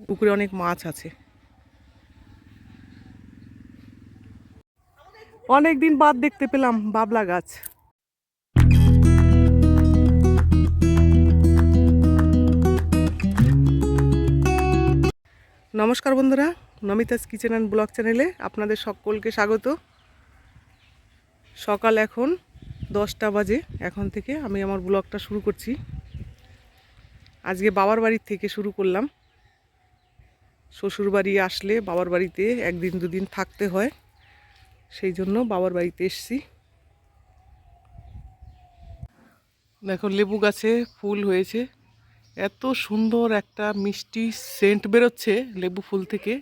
পুকুরে অনেক মাছ আছে। অনেক দিন বাদ দেখতে পেলাম বাবলা গাছ। নমস্কার বন্ধুরা, নমিতাস কিচেন অ্যান্ড ব্লগ চ্যানেলে আপনাদের সকলকে স্বাগত। সকাল এখন দশটা বাজে, এখন থেকে আমি আমার ব্লগটা শুরু করছি। আজকে বাবার বাড়ির থেকে শুরু করলাম। শ্বশুর বাড়ি আসলে বাবার বাড়িতে একদিন দুদিন থাকতে হয়। সেই জন্য বাবার বাড়িতে এসছি। দেখো, লেবু গাছে ফুল হয়েছে। এত সুন্দর একটা মিষ্টি সেন্ট বেরোচ্ছে লেবু ফুল থেকে।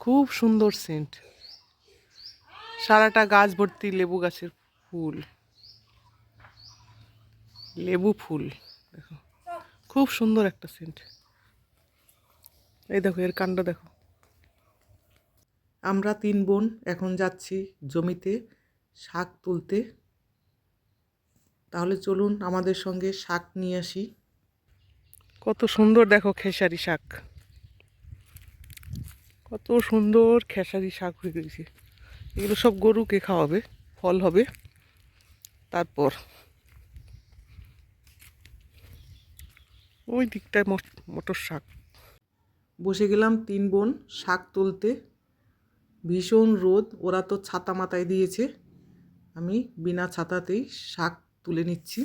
খুব সুন্দর সেন্ট সারাটা গাছ ভর্তি লেবু গাছের ফুল। লেবু ফুল, দেখো। খুব সুন্দর একটা সেন্ট এই দেখো, এর কাণ্ড দেখো। আমরা তিন বোন এখন যাচ্ছি জমিতে শাক তুলতে। তাহলে চলুন আমাদের সঙ্গে শাক নিয়ে আসি। কত সুন্দর দেখো খেসারি শাক। কত সুন্দর খেসারি শাক হয়ে গেছে। এগুলো সব গরুকে খাওয়াবে, ফল হবে। তারপর ওই দিকটায় মট- মটর শাক। বসে গেলাম তিন বোন শাক তুলতে। ভীষণ রোদ, ওরা তো ছাতা মাথায় দিয়েছে। আমি বিনা ছাতাতেই শাক তুলে নিচ্ছি।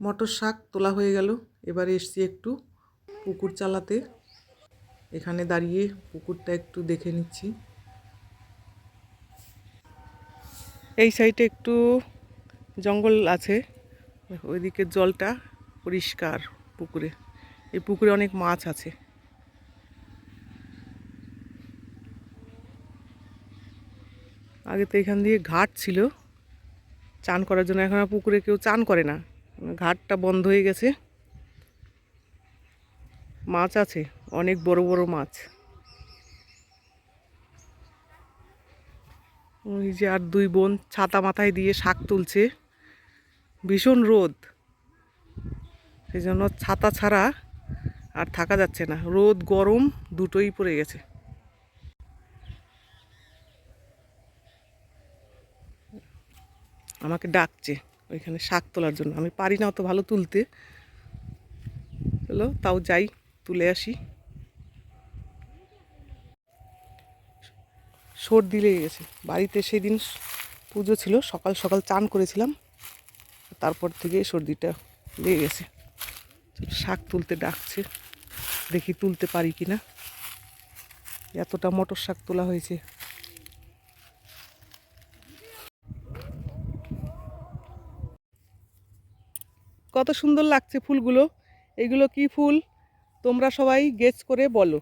মটর শাক তোলা হয়ে গেল, এবারে এসছি একটু পুকুর চালাতে। এখানে দাঁড়িয়ে পুকুরটা একটু দেখে নিচ্ছি। এই সাইডে একটু জঙ্গল আছে, ওইদিকে জলটা পরিষ্কার পুকুরে। এই পুকুরে অনেক মাছ আছে। আগে তো এখান দিয়ে ঘাট ছিল। চান করার জন্য এখন আর পুকুরে কেউ চান করে না। ঘাটটা বন্ধ হয়ে গেছে। মাছ আছে, অনেক বড় বড় মাছ। ওই যে আর দুই বোন ছাতা মাথায় দিয়ে শাক তুলছে। ভীষণ রোদ। সেই জন্য ছাতা ছাড়া আর থাকা যাচ্ছে না। রোদ গরম, দুটোই পড়ে গেছে। আমাকে ডাকছে ওইখানে শাক তোলার জন্য। আমি পারি না অত ভালো তুলতে। চলো, তাও যাই, তুলে আসি। সর্দি লেগে গেছে। বাড়িতে সেদিন পুজো ছিল, সকাল সকাল চান করেছিলাম। তারপর থেকে সর্দিটা লেগে গেছে। শাক তুলতে ডাকছে। দেখি তুলতে পারি কি না এতটা মটর শাক তোলা হয়েছে। কত সুন্দর লাগছে ফুলগুলো। এগুলো কি ফুল? তোমরা সবাই গেস করে বলো।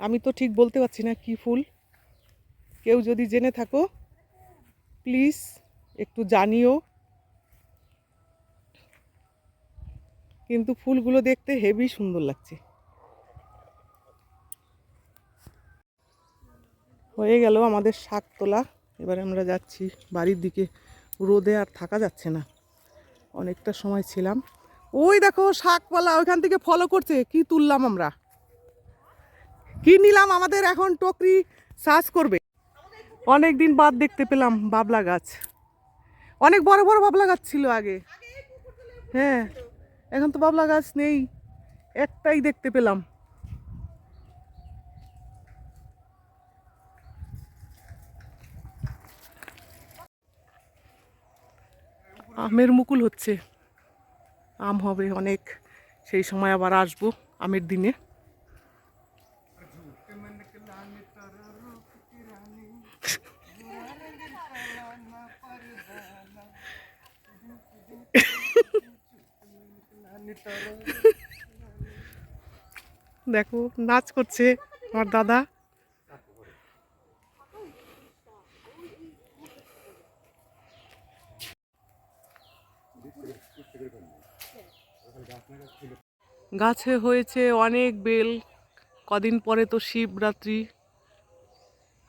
আমি তো ঠিক বলতে পারছি না কি ফুল। কেউ যদি জেনে থাকো প্লিজ একটু জানিও। কিন্তু ফুলগুলো দেখতে হেভি সুন্দর লাগছে। হয়ে গেল আমাদের শাক তোলা। এবারে আমরা যাচ্ছি বাড়ির দিকে। রোদে আর থাকা যাচ্ছে না। অনেকটা সময় ছিলাম। ওই দেখো শাকপালা ওইখান থেকে ফলো করছে, কি তুললাম আমরা? কি নিলাম আমাদের এখন টকরি সাজ করবে? অনেক দিন বাদ দেখতে পেলাম বাবলা গাছ। অনেক বড় বড় বাবলা গাছ ছিল আগে। হ্যাঁ এখন তো বাবলা গাছ নেই। একটাই দেখতে পেলাম। আমের মুকুল হচ্ছে। আম হবে অনেক। সেই সময় আবার আসব আমের দিনে। দেখো, নাচ করছে আমার দাদা। গাছে হয়েছে অনেক বেল। কদিন পরে তো শিবরাত্রি।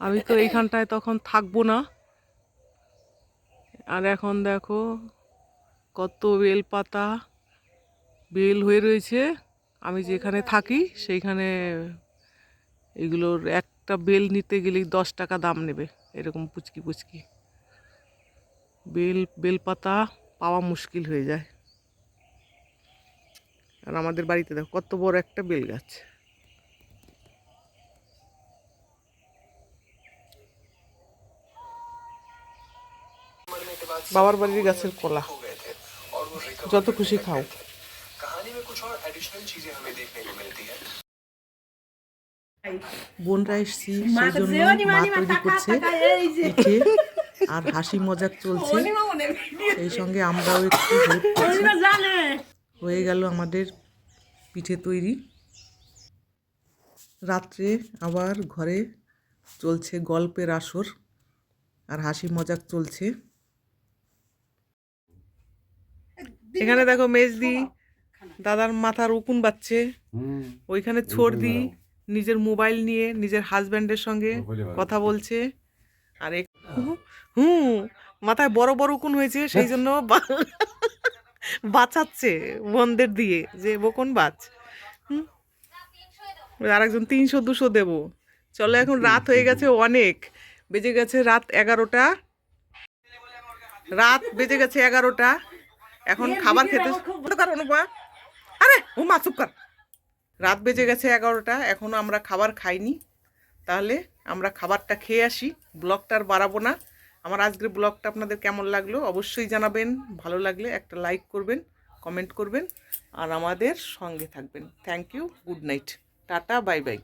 আমি তো এইখানটায় তখন থাকব না। আর এখন দেখো কত বেল পাতা বেল হয়ে রয়েছে। আমি যেখানে থাকি সেইখানে এগুলোর একটা বেল নিতে গেলেই দশ টাকা দাম নেবে। এরকম পুচকি পুচকি বেল, বেলপাতা পাওয়া মুশকিল হয়ে যায়। আর আমাদের বাড়িতে দেখো কত বড় একটা বেল গাছ। বাবার বাড়ির গাছের কলা। যত খুশি খাও। বোনরা এসছি সেই জন্য মা তৈরি করছে আর হাসি মজাক চলছে। সেই সঙ্গে আমরাও একটু হয়ে গেল আমাদের পিঠে তৈরি। রাত্রে আবার ঘরে চলছে গল্পের আসর আর হাসি মজাক চলছে। এখানে দেখো মেজদি দাদার মাথার উকুন বাচ্ছে ওইখানে ছর্দি নিজের মোবাইল নিয়ে নিজের হাজব্যান্ডের সঙ্গে কথা বলছে। আর হুম মাথায় বড় বড় উকুন হয়েছে সেই জন্য বাঁচাচ্ছে বোনদের দিয়ে যে বকুন বাঁচ হুম? আর একজন তিনশো দুশো দেবো। চলো এখন রাত হয়ে গেছে অনেক। বেজে গেছে রাত এগারোটা। রাত বেজে গেছে এগারোটা। এখন খাবার খেতে অনুপা আরে ও মা চুপ কর। রাত বেজে গেছে এগারোটা এখনও আমরা খাবার খাইনি। তাহলে আমরা খাবারটা খেয়ে আসি ব্লগটা আর বাড়াবো না। আমার আজকের ব্লগটা আপনাদের কেমন লাগল অবশ্যই জানাবেন। ভালো লাগলে একটা লাইক করবেন কমেন্ট করবেন, আর আমাদের সঙ্গে থাকবেন। Thank you good night tata bye bye